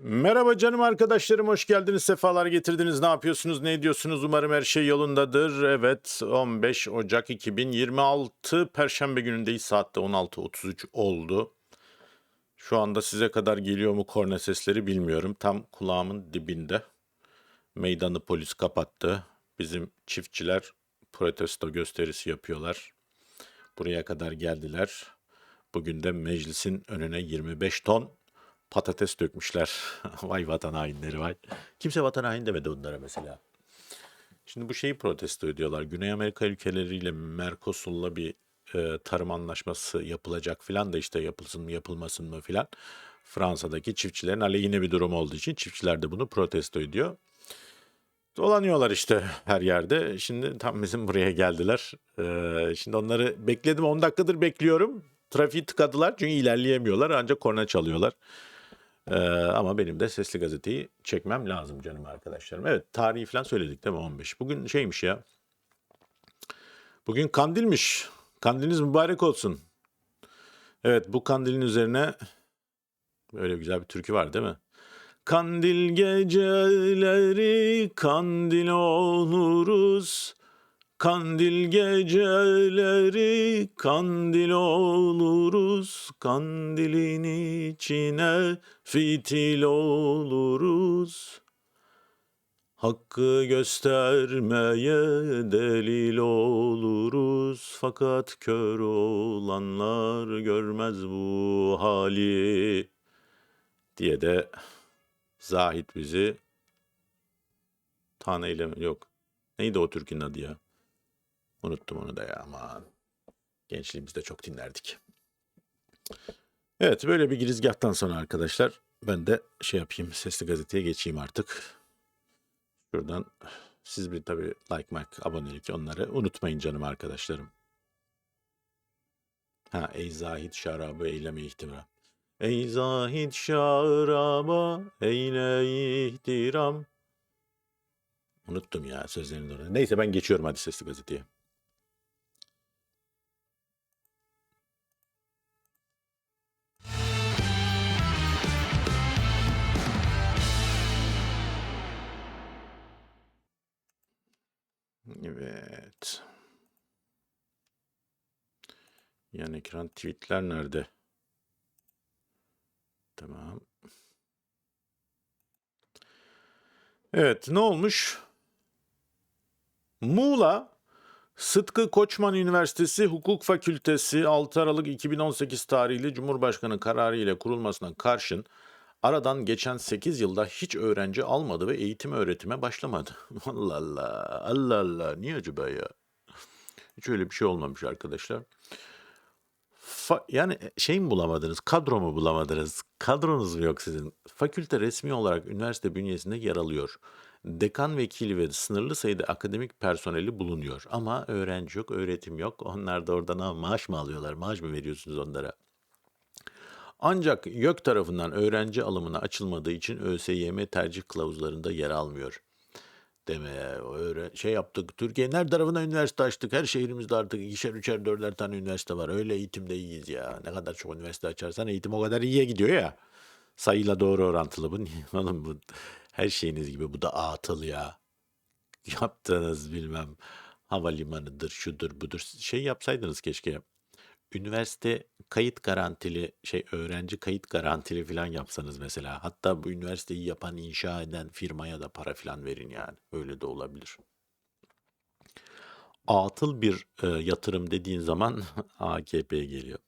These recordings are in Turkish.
Merhaba canım arkadaşlarım, hoş geldiniz, sefalar getirdiniz. Ne yapıyorsunuz, ne ediyorsunuz? Umarım her şey yolundadır. Evet, 15 Ocak 2026 Perşembe günündeyiz. Saatte 16.33 oldu. Şu anda size kadar geliyor mu korna sesleri bilmiyorum. Tam kulağımın dibinde. Meydanı polis kapattı. Bizim çiftçiler protesto gösterisi yapıyorlar. Buraya kadar geldiler. Bugün de meclisin önüne 25 ton patates dökmüşler. vay vatan hainleri vay. Kimse vatan haini demedi onlara mesela. Şimdi bu şeyi protesto ediyorlar. Güney Amerika ülkeleriyle Mercosur'la bir e, tarım anlaşması yapılacak filan da işte yapılsın mı yapılmasın mı filan. Fransa'daki çiftçilerin aleyhine bir durum olduğu için çiftçiler de bunu protesto ediyor. Dolanıyorlar işte her yerde. Şimdi tam bizim buraya geldiler. Ee, şimdi onları bekledim 10 dakikadır bekliyorum. Trafiği tıkadılar çünkü ilerleyemiyorlar ancak korna çalıyorlar. Ee, ama benim de sesli gazeteyi çekmem lazım canım arkadaşlarım. Evet tarihi falan söyledik değil mi 15? Bugün şeymiş ya. Bugün kandilmiş. Kandiliniz mübarek olsun. Evet bu kandilin üzerine böyle güzel bir türkü var değil mi? Kandil geceleri kandil oluruz. Kandil geceleri kandil oluruz. Kandilin içine fitil oluruz. Hakkı göstermeye delil oluruz. Fakat kör olanlar görmez bu hali diye de Zahit bizi Tanrı ile yok. Neydi o türkünün adı ya? Unuttum onu da ya aman. Gençliğimizde çok dinlerdik. Evet böyle bir girizgahtan sonra arkadaşlar ben de şey yapayım sesli gazeteye geçeyim artık. Şuradan siz bir tabii like, mark, abonelik onları unutmayın canım arkadaşlarım. Ha ey zahid şarabı eyleme ihtiram. Ey zahid şaraba eyle ihtiram. Unuttum ya sözlerini orada. Neyse ben geçiyorum hadi sesli gazeteye. Evet. Yan ekran tweetler nerede? Tamam. Evet ne olmuş? Muğla Sıtkı Koçman Üniversitesi Hukuk Fakültesi 6 Aralık 2018 tarihli Cumhurbaşkanı kararı ile kurulmasına karşın aradan geçen 8 yılda hiç öğrenci almadı ve eğitim öğretime başlamadı. Allah Allah, Allah Allah, niye acaba ya? Hiç öyle bir şey olmamış arkadaşlar. Fa- yani şey mi bulamadınız, kadro mu bulamadınız, kadronuz mu yok sizin? Fakülte resmi olarak üniversite bünyesinde yer alıyor. Dekan vekili ve sınırlı sayıda akademik personeli bulunuyor. Ama öğrenci yok, öğretim yok. Onlar da oradan ha, maaş mı alıyorlar, maaş mı veriyorsunuz onlara? Ancak YÖK tarafından öğrenci alımına açılmadığı için ÖSYM tercih kılavuzlarında yer almıyor. Deme öyle şey yaptık. Türkiye'nin her tarafına üniversite açtık. Her şehrimizde artık ikişer, üçer, dörder tane üniversite var. Öyle eğitimde iyiyiz ya. Ne kadar çok üniversite açarsan eğitim o kadar iyiye gidiyor ya. Sayıyla doğru orantılı bu. Oğlum bu her şeyiniz gibi bu da atıl ya. Yaptığınız bilmem havalimanıdır, şudur, budur. Şey yapsaydınız keşke. Üniversite kayıt garantili şey öğrenci kayıt garantili falan yapsanız mesela. Hatta bu üniversiteyi yapan inşa eden firmaya da para falan verin yani. Öyle de olabilir. Atıl bir e, yatırım dediğin zaman AKP geliyor.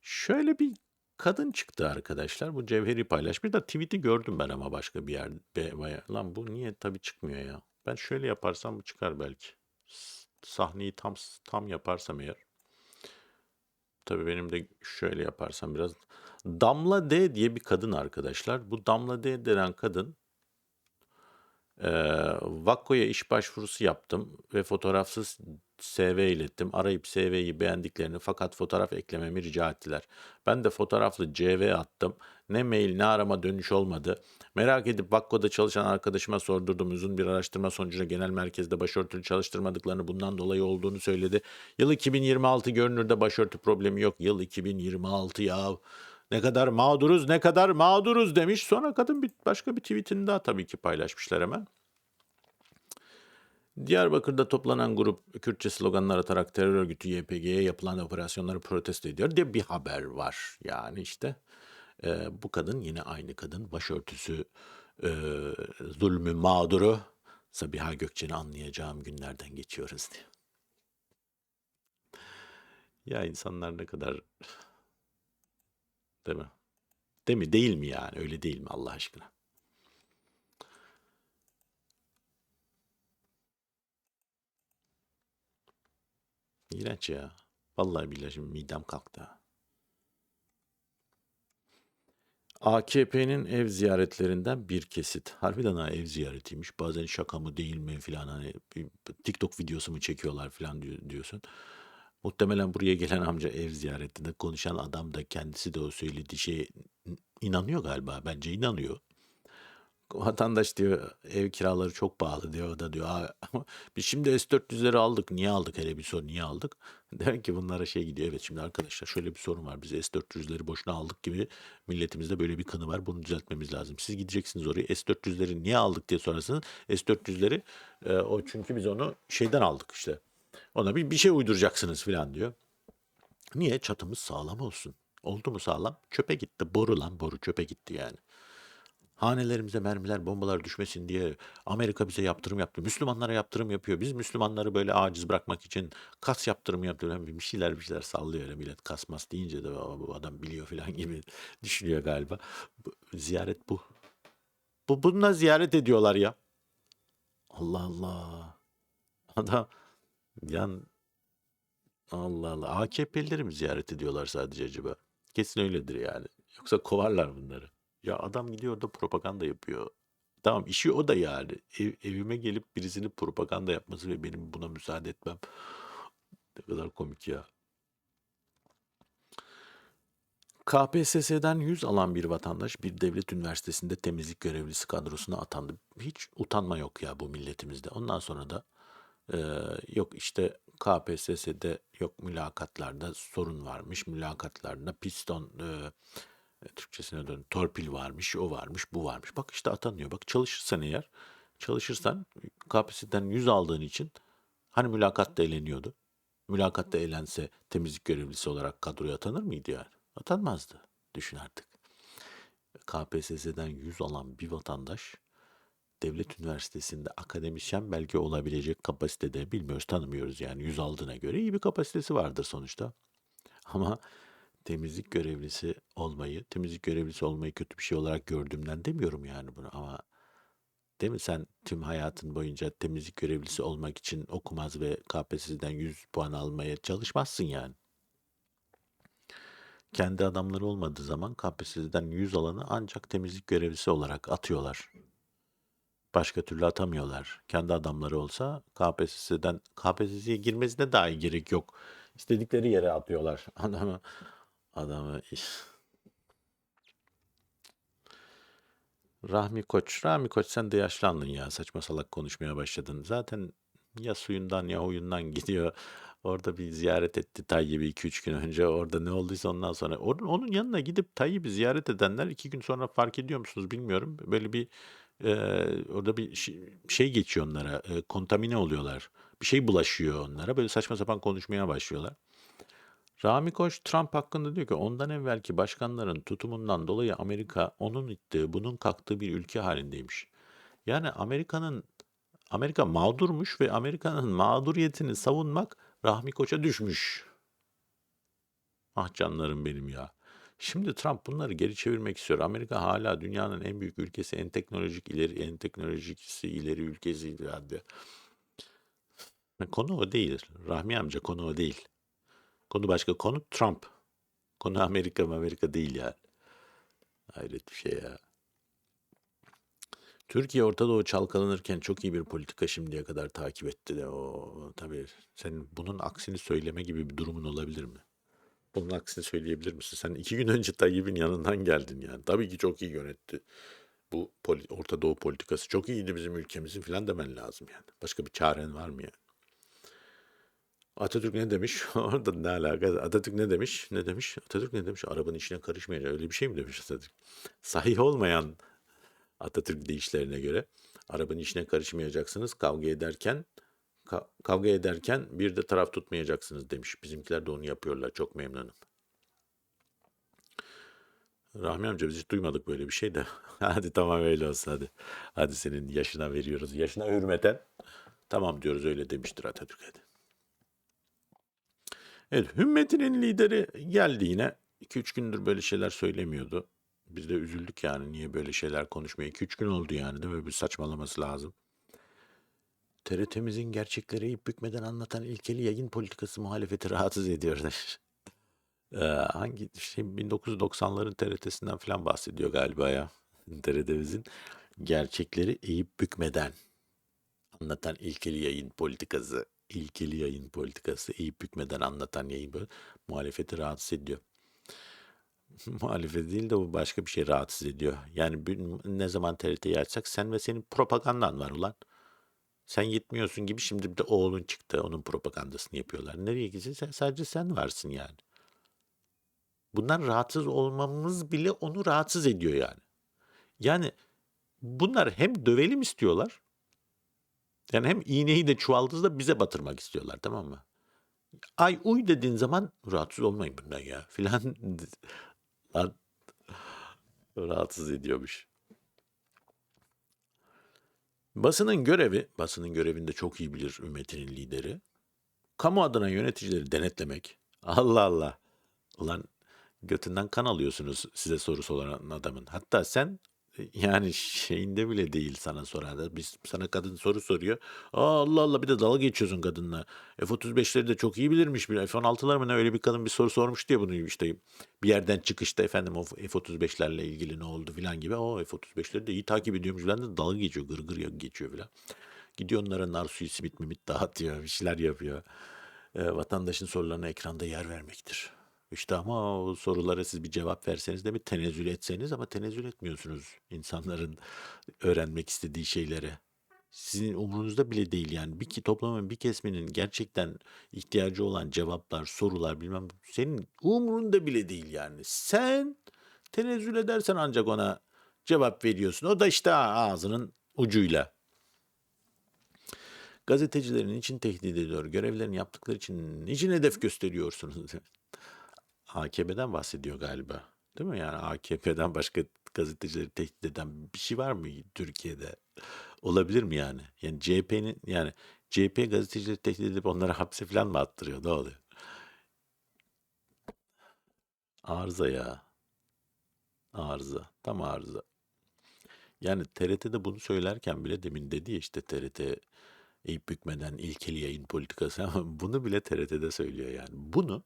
Şöyle bir kadın çıktı arkadaşlar. Bu cevheri paylaşmış da tweet'i gördüm ben ama başka bir yerde. Lan bu niye tabii çıkmıyor ya. Ben şöyle yaparsam bu çıkar belki. Sahneyi tam tam yaparsam eğer. Tabii benim de şöyle yaparsam biraz. Damla D diye bir kadın arkadaşlar. Bu Damla D denen kadın eee Vakko'ya iş başvurusu yaptım ve fotoğrafsız CV ilettim. Arayıp CV'yi beğendiklerini fakat fotoğraf eklememi rica ettiler. Ben de fotoğraflı CV attım. Ne mail ne arama dönüş olmadı. Merak edip Vakko'da çalışan arkadaşıma sordurdum. Uzun bir araştırma sonucunda genel merkezde başörtülü çalıştırmadıklarını bundan dolayı olduğunu söyledi. Yıl 2026 görünürde başörtü problemi yok. Yıl 2026 ya. Ne kadar mağduruz, ne kadar mağduruz demiş. Sonra kadın bir başka bir tweetini daha tabii ki paylaşmışlar hemen. Diyarbakır'da toplanan grup Kürtçe sloganlar atarak terör örgütü YPG'ye yapılan operasyonları protesto ediyor diye bir haber var. Yani işte e, bu kadın yine aynı kadın başörtüsü e, zulmü mağduru Sabiha Gökçen'i anlayacağım günlerden geçiyoruz diye. Ya insanlar ne kadar değil mi? Değil mi? Değil mi yani? Öyle değil mi Allah aşkına? İğrenç ya. Vallahi billahi şimdi midem kalktı. ha. AKP'nin ev ziyaretlerinden bir kesit. Harbiden ha ev ziyaretiymiş. Bazen şaka mı değil mi filan hani TikTok videosu mu çekiyorlar filan diyor- diyorsun. Muhtemelen buraya gelen amca ev ziyaretinde konuşan adam da kendisi de o söylediği şeye inanıyor galiba. Bence inanıyor. Vatandaş diyor ev kiraları çok pahalı diyor. O da diyor "Aa, biz şimdi S400'leri aldık. Niye aldık hele bir sor niye aldık? Demek ki bunlara şey gidiyor. Evet şimdi arkadaşlar şöyle bir sorun var. Biz S400'leri boşuna aldık gibi milletimizde böyle bir kanı var. Bunu düzeltmemiz lazım. Siz gideceksiniz oraya S400'leri niye aldık diye sorarsınız. S400'leri e, o çünkü biz onu şeyden aldık işte. Ona bir, bir şey uyduracaksınız falan diyor. Niye? Çatımız sağlam olsun. Oldu mu sağlam? Çöpe gitti. Boru lan boru çöpe gitti yani. Hanelerimize mermiler, bombalar düşmesin diye Amerika bize yaptırım yaptı. Müslümanlara yaptırım yapıyor. Biz Müslümanları böyle aciz bırakmak için kas yaptırım yapıyor. Bir şeyler bir şeyler sallıyor öyle millet kasmas deyince de "Aa, bu adam biliyor falan gibi düşünüyor galiba. Ziyaret bu. Bu bununla ziyaret ediyorlar ya. Allah Allah. Adam yan Allah Allah. AKP'lileri mi ziyaret ediyorlar sadece acaba? Kesin öyledir yani. Yoksa kovarlar bunları. Ya adam gidiyor da propaganda yapıyor. Tamam işi o da yani. Ev- evime gelip birisinin propaganda yapması ve benim buna müsaade etmem. Ne kadar komik ya. KPSS'den 100 alan bir vatandaş bir devlet üniversitesinde temizlik görevlisi kadrosuna atandı. Hiç utanma yok ya bu milletimizde. Ondan sonra da e, yok işte KPSS'de yok mülakatlarda sorun varmış. Mülakatlarda piston e, Türkçesine dön torpil varmış, o varmış, bu varmış. Bak işte atanıyor. Bak çalışırsan eğer, çalışırsan KPSS'den 100 aldığın için hani mülakatta eğleniyordu. Mülakatta eğlense temizlik görevlisi olarak kadroya atanır mıydı yani? Atanmazdı. Düşün artık. KPSS'den 100 alan bir vatandaş devlet üniversitesinde akademisyen belki olabilecek kapasitede bilmiyoruz, tanımıyoruz yani 100 aldığına göre iyi bir kapasitesi vardır sonuçta. Ama temizlik görevlisi olmayı, temizlik görevlisi olmayı kötü bir şey olarak gördüğümden demiyorum yani bunu ama değil mi sen tüm hayatın boyunca temizlik görevlisi olmak için okumaz ve KPSS'den 100 puan almaya çalışmazsın yani. Kendi adamları olmadığı zaman KPSS'den 100 alanı ancak temizlik görevlisi olarak atıyorlar. Başka türlü atamıyorlar. Kendi adamları olsa KPSS'den KPSS'ye girmesine dahi gerek yok. İstedikleri yere atıyorlar. Adamı adamı Rahmi Koç. Rahmi Koç sen de yaşlandın ya. Saçma salak konuşmaya başladın. Zaten ya suyundan ya huyundan gidiyor. Orada bir ziyaret etti Tayyip'i 2-3 gün önce. Orada ne olduysa ondan sonra. Onun, yanına gidip Tayyip'i ziyaret edenler iki gün sonra fark ediyor musunuz bilmiyorum. Böyle bir e, orada bir şey, şey geçiyor onlara. e, kontamine oluyorlar. Bir şey bulaşıyor onlara. Böyle saçma sapan konuşmaya başlıyorlar. Rami Koç Trump hakkında diyor ki ondan evvelki başkanların tutumundan dolayı Amerika onun ittiği, bunun kalktığı bir ülke halindeymiş. Yani Amerika'nın Amerika mağdurmuş ve Amerika'nın mağduriyetini savunmak Rahmi Koç'a düşmüş. Ah canlarım benim ya. Şimdi Trump bunları geri çevirmek istiyor. Amerika hala dünyanın en büyük ülkesi, en teknolojik ileri, en teknolojisi ileri ülkesi. Hadi. Konu o değil. Rahmi amca konu o değil. Konu başka. Konu Trump. Konu Amerika Amerika değil ya. Hayret bir şey ya. Türkiye Orta Doğu çalkalanırken çok iyi bir politika şimdiye kadar takip etti de o tabii senin bunun aksini söyleme gibi bir durumun olabilir mi? Bunun aksini söyleyebilir misin? Sen iki gün önce Tayyip'in yanından geldin yani. Tabii ki çok iyi yönetti. Bu Orta Doğu politikası çok iyiydi bizim ülkemizin filan demen lazım yani. Başka bir çaren var mı yani? Atatürk ne demiş? Orada ne alaka? Atatürk ne demiş? Ne demiş? Atatürk ne demiş? Arabanın içine karışmayacak. Öyle bir şey mi demiş Atatürk? Sahih olmayan Atatürk deyişlerine göre arabanın içine karışmayacaksınız. Kavga ederken ka- kavga ederken bir de taraf tutmayacaksınız demiş. Bizimkiler de onu yapıyorlar. Çok memnunum. Rahmi amca biz hiç duymadık böyle bir şey de. hadi tamam öyle olsun hadi. Hadi senin yaşına veriyoruz. Yaşına hürmeten tamam diyoruz öyle demiştir Atatürk hadi. Evet Hümmetinin lideri geldi yine. 2-3 gündür böyle şeyler söylemiyordu. Biz de üzüldük yani niye böyle şeyler konuşmuyor. 2-3 gün oldu yani değil mi? Bir saçmalaması lazım. TRT'mizin gerçekleri eğip bükmeden anlatan ilkeli yayın politikası muhalefeti rahatsız ediyor. Ee, hangi şey 1990'ların TRT'sinden falan bahsediyor galiba ya. TRT'mizin gerçekleri eğip bükmeden anlatan ilkeli yayın politikası. İlkeli yayın politikası eğip bükmeden anlatan yayın böyle muhalefeti rahatsız ediyor. Muhalefet değil de bu başka bir şey rahatsız ediyor. Yani ne zaman TRT'yi açsak sen ve senin propagandan var ulan. Sen yetmiyorsun gibi şimdi bir de oğlun çıktı. Onun propagandasını yapıyorlar. Nereye gitsin sen sadece sen varsın yani. Bundan rahatsız olmamız bile onu rahatsız ediyor yani. Yani bunlar hem dövelim istiyorlar. Yani hem iğneyi de çuvaldızla bize batırmak istiyorlar tamam mı? Ay uy dediğin zaman rahatsız olmayın bundan ya filan. Lan rahatsız ediyormuş. Basının görevi, basının görevini de çok iyi bilir ümmetinin lideri. Kamu adına yöneticileri denetlemek. Allah Allah. Ulan götünden kan alıyorsunuz size soru soran adamın. Hatta sen yani şeyinde bile değil sana soran. da. Biz sana kadın soru soruyor. Aa, Allah Allah bir de dalga geçiyorsun kadınla. F-35'leri de çok iyi bilirmiş. Bir F-16'lar mı ne öyle bir kadın bir soru sormuş diye bunu işte bir yerden çıkışta efendim o F-35'lerle ilgili ne oldu filan gibi. O F-35'leri de iyi takip ediyormuş filan da dalga geçiyor. Gır gır geçiyor filan. Gidiyor onlara nar suyu simit mimit dağıtıyor. Bir şeyler yapıyor. E, vatandaşın sorularına ekranda yer vermektir. İşte ama o sorulara siz bir cevap verseniz de bir tenezzül etseniz ama tenezzül etmiyorsunuz insanların öğrenmek istediği şeylere. Sizin umurunuzda bile değil yani. Bir ki toplumun bir kesminin gerçekten ihtiyacı olan cevaplar, sorular bilmem senin umurunda bile değil yani. Sen tenezzül edersen ancak ona cevap veriyorsun. O da işte ağzının ucuyla. Gazetecilerin için tehdit ediyor. Görevlerini yaptıkları için niçin hedef gösteriyorsunuz? AKP'den bahsediyor galiba. Değil mi? Yani AKP'den başka gazetecileri tehdit eden bir şey var mı Türkiye'de? Olabilir mi yani? Yani CHP'nin yani CHP gazetecileri tehdit edip onları hapse falan mı attırıyor? Ne oluyor? Arıza ya. Arıza. Tam arıza. Yani TRT'de bunu söylerken bile demin dedi ya işte TRT eğip bükmeden ilkeli yayın politikası ama bunu bile TRT'de söylüyor yani. Bunu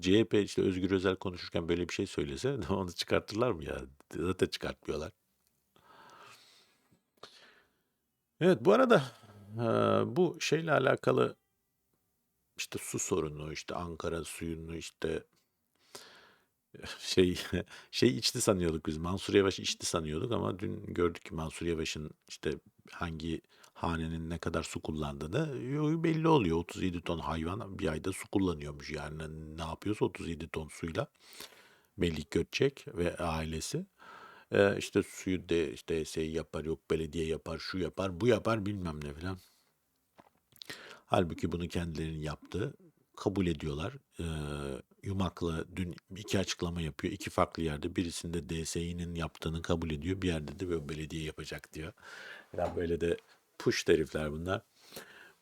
CHP işte Özgür Özel konuşurken böyle bir şey söylese onu çıkartırlar mı ya? Zaten çıkartmıyorlar. Evet bu arada eee, bu şeyle alakalı işte su sorunu, işte Ankara suyunu işte şey şey içti sanıyorduk biz. Mansur Yavaş içti sanıyorduk ama dün gördük ki Mansur Yavaş'ın işte hangi hanenin ne kadar su kullandığını yo- belli oluyor. 37 ton hayvan bir ayda su kullanıyormuş. Yani ne yapıyorsa 37 ton suyla Melik Gökçek ve ailesi. Ee, işte suyu de işte şey yapar yok belediye yapar şu yapar bu yapar bilmem ne filan. Halbuki bunu kendilerinin yaptığı kabul ediyorlar. Ee, Yumak'la dün iki açıklama yapıyor. iki farklı yerde. Birisinde DSİ'nin yaptığını kabul ediyor. Bir yerde de böyle belediye yapacak diyor. Ya böyle de push herifler bunlar.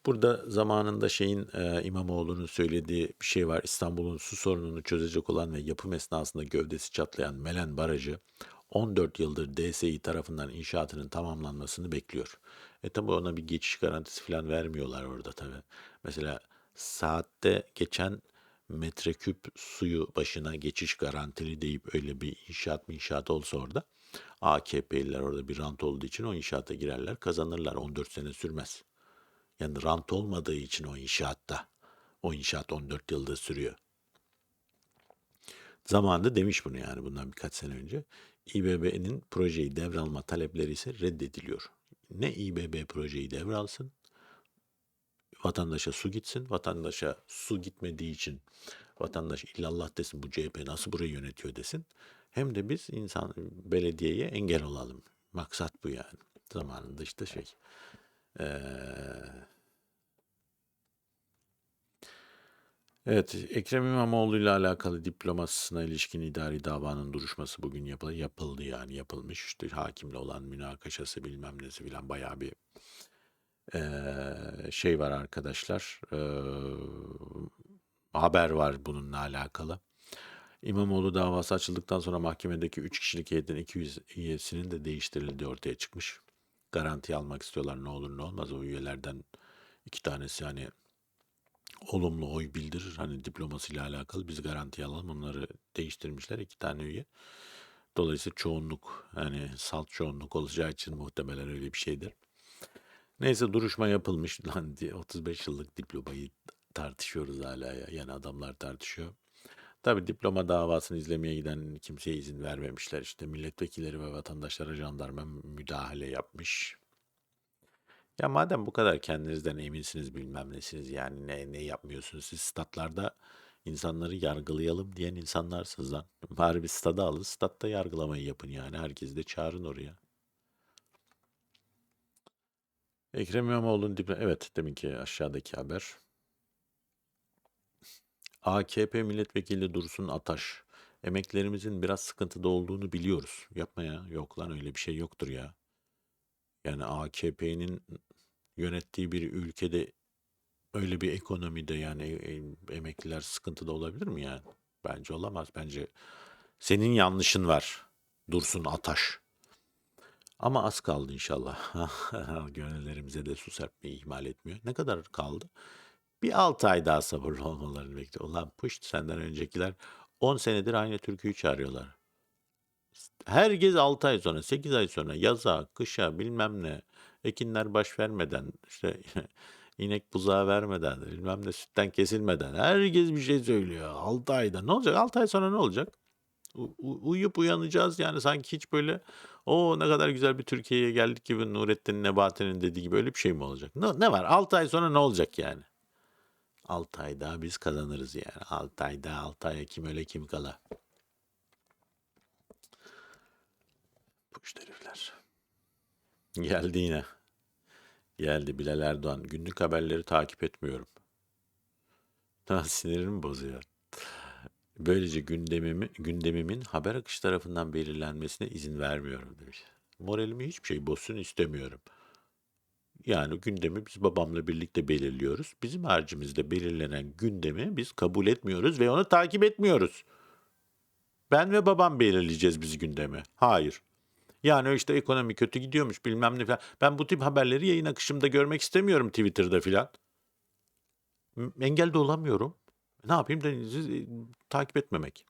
Burada zamanında şeyin e, İmamoğlu'nun söylediği bir şey var. İstanbul'un su sorununu çözecek olan ve yapım esnasında gövdesi çatlayan Melen Barajı 14 yıldır DSİ tarafından inşaatının tamamlanmasını bekliyor. E tabi ona bir geçiş garantisi falan vermiyorlar orada tabi. Mesela saatte geçen metreküp suyu başına geçiş garantili deyip öyle bir inşaat mı inşaat olsa orada AKP'liler orada bir rant olduğu için o inşaata girerler kazanırlar 14 sene sürmez. Yani rant olmadığı için o inşaatta. O inşaat 14 yılda sürüyor. Zamanında demiş bunu yani bundan birkaç sene önce. İBB'nin projeyi devralma talepleri ise reddediliyor. Ne İBB projeyi devralsın vatandaşa su gitsin. Vatandaşa su gitmediği için vatandaş illallah desin bu CHP nasıl burayı yönetiyor desin. Hem de biz insan belediyeye engel olalım. Maksat bu yani. Zamanında işte şey. Eee Evet, Ekrem İmamoğlu ile alakalı diplomasına ilişkin idari davanın duruşması bugün yapı- yapıldı yani yapılmış. İşte hakimle olan münakaşası bilmem nesi filan bayağı bir eee, şey var arkadaşlar. Eee, haber var bununla alakalı. İmamoğlu davası açıldıktan sonra mahkemedeki 3 kişilik heyetin 200 üyesinin de değiştirildiği ortaya çıkmış. Garanti almak istiyorlar ne olur ne olmaz o üyelerden iki tanesi hani olumlu oy bildirir. Hani diplomasıyla alakalı biz garanti alalım. Onları değiştirmişler iki tane üye. Dolayısıyla çoğunluk hani salt çoğunluk olacağı için muhtemelen öyle bir şeydir. Neyse duruşma yapılmış. Lan diye 35 yıllık diplomayı tartışıyoruz hala ya. Yani adamlar tartışıyor. Tabi diploma davasını izlemeye giden kimseye izin vermemişler. İşte milletvekilleri ve vatandaşlara jandarma müdahale yapmış. Ya madem bu kadar kendinizden eminsiniz bilmem nesiniz yani ne, ne yapmıyorsunuz siz statlarda insanları yargılayalım diyen insanlarsınız lan. Bari bir stada alın statta yargılamayı yapın yani herkesi de çağırın oraya. Ekrem İmamoğlu'nun diple evet deminki aşağıdaki haber. AKP milletvekili Dursun Ataş. Emeklerimizin biraz sıkıntıda olduğunu biliyoruz. Yapma ya. Yok lan öyle bir şey yoktur ya. Yani AKP'nin yönettiği bir ülkede öyle bir ekonomide yani e- e- emekliler sıkıntıda olabilir mi yani? Bence olamaz. Bence senin yanlışın var. Dursun Ataş. Ama az kaldı inşallah. Gönüllerimize de su serpmeyi ihmal etmiyor. Ne kadar kaldı? Bir 6 ay daha sabırlı olmalarını bekliyor. Ulan puşt senden öncekiler 10 senedir aynı türküyü çağırıyorlar. Herkes 6 ay sonra, 8 ay sonra yaza, kışa bilmem ne ekinler baş vermeden işte inek buzağı vermeden bilmem ne sütten kesilmeden herkes bir şey söylüyor. 6 ayda ne olacak? 6 ay sonra ne olacak? U- uyuyup uyanacağız yani sanki hiç böyle o ne kadar güzel bir Türkiye'ye geldik gibi Nurettin Nebati'nin dediği gibi öyle bir şey mi olacak? Ne, ne var? 6 ay sonra ne olacak yani? 6 ay daha biz kazanırız yani. 6 ay daha 6 aya kim öyle kim kala. İşte herifler. Geldi yine. Geldi Bilal Erdoğan. Günlük haberleri takip etmiyorum. Daha sinirimi bozuyor. Böylece gündemimi, gündemimin haber akışı tarafından belirlenmesine izin vermiyorum demiş. Moralimi hiçbir şey bozsun istemiyorum. Yani gündemi biz babamla birlikte belirliyoruz. Bizim harcımızda belirlenen gündemi biz kabul etmiyoruz ve onu takip etmiyoruz. Ben ve babam belirleyeceğiz biz gündemi. Hayır. Yani işte ekonomi kötü gidiyormuş bilmem ne falan. Ben bu tip haberleri yayın akışımda görmek istemiyorum Twitter'da filan. M- Engel de olamıyorum. Ne yapayım da e, takip etmemek.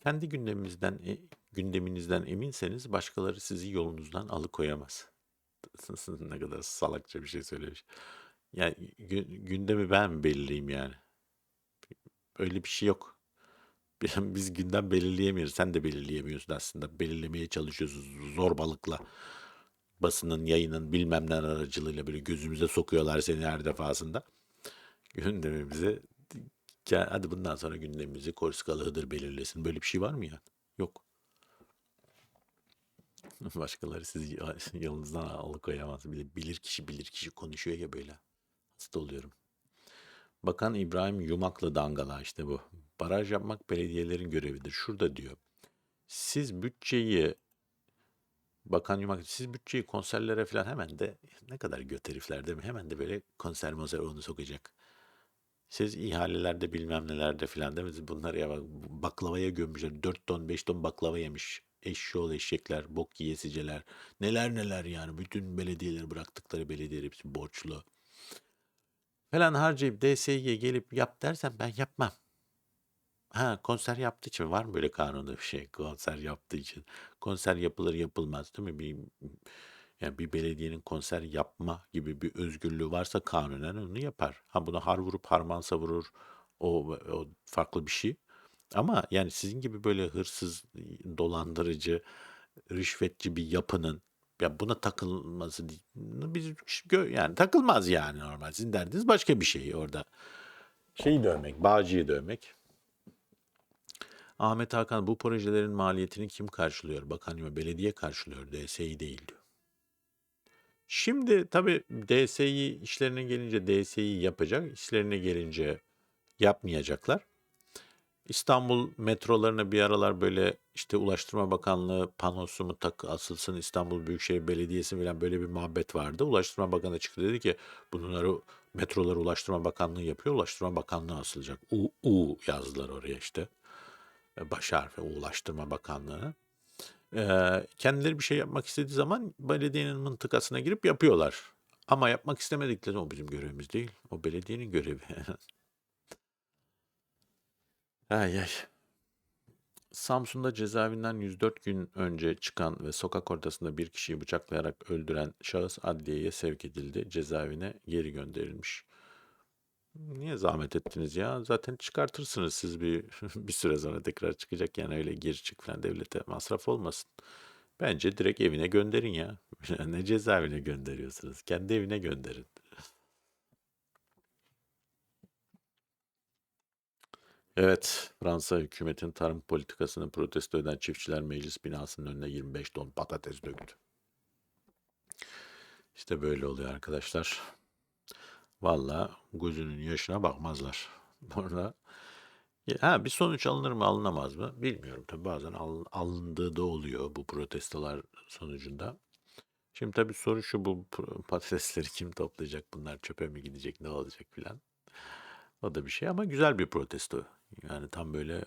Kendi gündemimizden, e, gündeminizden eminseniz başkaları sizi yolunuzdan alıkoyamaz. Ne kadar salakça bir şey söylemiş. Yani gü- gündemi ben mi belirleyeyim yani? Öyle bir şey yok. Biz gündem belirleyemiyoruz. Sen de belirleyemiyorsun aslında. Belirlemeye çalışıyorsun zorbalıkla. Basının, yayının bilmem ne aracılığıyla böyle gözümüze sokuyorlar seni her defasında. Gündemimizi hadi bundan sonra gündemimizi Korskalı Hıdır belirlesin. Böyle bir şey var mı ya? Yok. Başkaları sizi yolunuzdan alıkoyamaz. De bilir kişi bilir kişi konuşuyor ya böyle. Hasta oluyorum. Bakan İbrahim Yumaklı Dangala işte bu. Baraj yapmak belediyelerin görevidir. Şurada diyor. Siz bütçeyi Bakan Yumak siz bütçeyi konserlere falan hemen de ne kadar göt herifler değil mi? Hemen de böyle konser moser onu sokacak. Siz ihalelerde bilmem nelerde filan değil mi? Bunları ya bak baklavaya gömmüşler. 4 ton 5 ton baklava yemiş. Eşşoğlu eşekler, bok yiyesiceler. Neler neler yani. Bütün belediyeleri bıraktıkları belediyeler hepsi borçlu. Falan harcayıp DSİ'ye gelip yap dersen ben yapmam. Ha konser yaptığı için var mı böyle kanunda bir şey? Konser yaptığı için. Konser yapılır yapılmaz değil mi? Bir, yani bir belediyenin konser yapma gibi bir özgürlüğü varsa kanunen onu yapar. Ha bunu har vurup harman savurur. O, o farklı bir şey. Ama yani sizin gibi böyle hırsız, dolandırıcı, rüşvetçi bir yapının ya buna takılması. Biz gö- yani takılmaz yani normal. Sizin derdiniz başka bir şey orada. Şeyi dövmek, bağcıyı dövmek. Ahmet Hakan bu projelerin maliyetini kim karşılıyor? Bakan belediye karşılıyor. DSİ değil diyor. Şimdi tabii DSİ işlerine gelince DSİ yapacak. işlerine gelince yapmayacaklar. İstanbul metrolarına bir aralar böyle işte Ulaştırma Bakanlığı panosu mu tak asılsın İstanbul Büyükşehir Belediyesi falan böyle bir muhabbet vardı. Ulaştırma Bakanı çıktı dedi ki bunları metroları Ulaştırma Bakanlığı yapıyor. Ulaştırma Bakanlığı asılacak. U, U yazdılar oraya işte. E, Baş harfi Ulaştırma Bakanlığı. Ee, kendileri bir şey yapmak istediği zaman belediyenin mıntıkasına girip yapıyorlar. Ama yapmak istemedikleri o bizim görevimiz değil. O belediyenin görevi. ay ay. Samsun'da cezaevinden 104 gün önce çıkan ve sokak ortasında bir kişiyi bıçaklayarak öldüren şahıs adliyeye sevk edildi. Cezaevine geri gönderilmiş. Niye zahmet ettiniz ya? Zaten çıkartırsınız siz bir bir süre sonra tekrar çıkacak yani öyle geri çık falan devlete masraf olmasın. Bence direkt evine gönderin ya. Ne cezaevine gönderiyorsunuz? Kendi evine gönderin. Evet, Fransa hükümetin tarım politikasını protesto eden çiftçiler meclis binasının önüne 25 ton patates döktü. İşte böyle oluyor arkadaşlar. Valla gözünün yaşına bakmazlar. Sonra ha bir sonuç alınır mı alınamaz mı bilmiyorum. Tabi bazen al- alındığı da oluyor bu protestolar sonucunda. Şimdi tabii soru şu bu patatesleri kim toplayacak bunlar çöpe mi gidecek ne olacak filan. O da bir şey ama güzel bir protesto. Yani tam böyle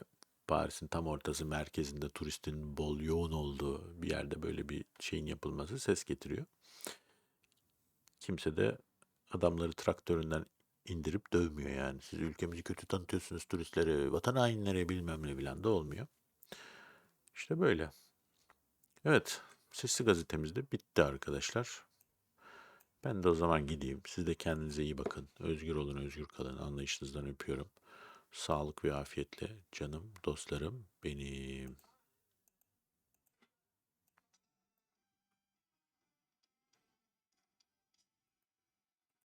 Paris'in tam ortası merkezinde turistin bol yoğun olduğu bir yerde böyle bir şeyin yapılması ses getiriyor. Kimse de adamları traktöründen indirip dövmüyor yani. Siz ülkemizi kötü tanıtıyorsunuz turistlere, vatan hainlere bilmem ne bilen de olmuyor. İşte böyle. Evet, Sesli Gazetemiz de bitti arkadaşlar. Ben de o zaman gideyim. Siz de kendinize iyi bakın. Özgür olun, özgür kalın. Anlayışınızdan öpüyorum. Sağlık ve afiyetle canım, dostlarım benim.